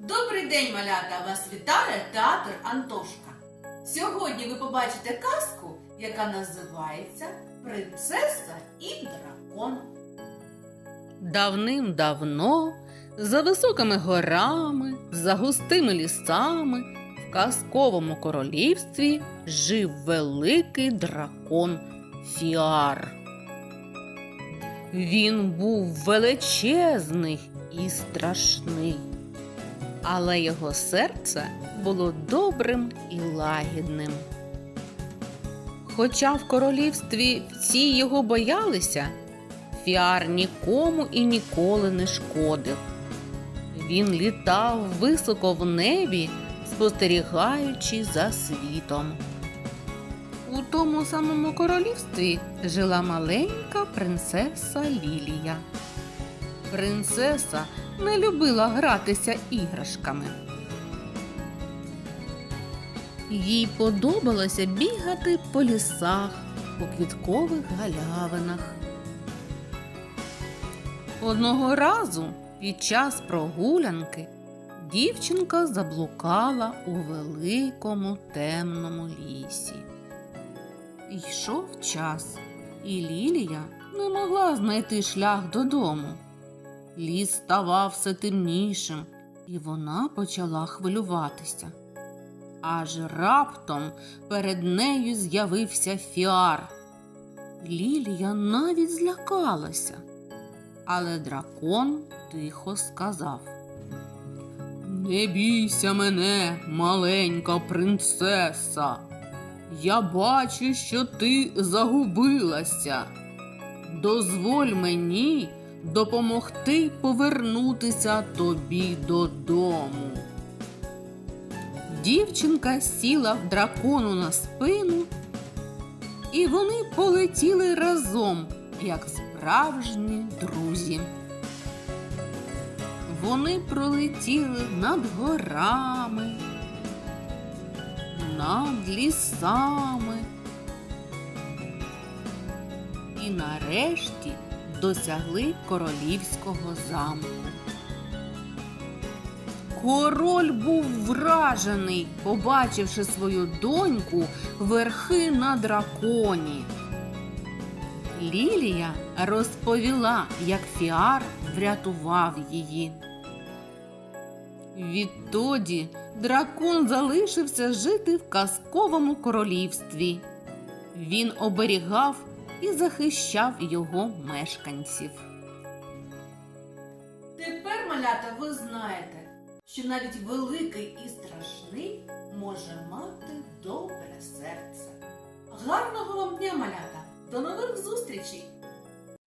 Добрий день, малята! Вас вітає театр Антошка. Сьогодні ви побачите казку, яка називається Принцеса і дракон. Давним-давно, за високими горами, за густими лісами, в казковому королівстві жив великий дракон Фіар. Він був величезний і страшний, але його серце було добрим і лагідним. Хоча в королівстві всі його боялися, Фіар нікому і ніколи не шкодив. Він літав високо в небі, спостерігаючи за світом. У тому самому королівстві жила маленька принцеса Лілія. Принцеса не любила гратися іграшками. Їй подобалося бігати по лісах, по квіткових галявинах. Одного разу під час прогулянки дівчинка заблукала у великому темному лісі. Йшов час, і Лілія не могла знайти шлях додому. Ліс ставав все темнішим, і вона почала хвилюватися. Аж раптом перед нею з'явився фіар. Лілія навіть злякалася, але дракон тихо сказав: Не бійся мене, маленька принцеса. Я бачу, що ти загубилася. Дозволь мені допомогти повернутися тобі додому. Дівчинка сіла в дракону на спину, і вони полетіли разом, як справжні друзі. Вони пролетіли над горами, над лісами. І нарешті досягли королівського замку. Король був вражений, побачивши свою доньку верхи на драконі. Лілія розповіла, як Фіар врятував її. Відтоді дракон залишився жити в казковому королівстві. Він оберігав і захищав його мешканців. Тепер, малята, ви знаєте, що навіть великий і страшний може мати добре серце. Гарного вам дня, малята! До нових зустрічей!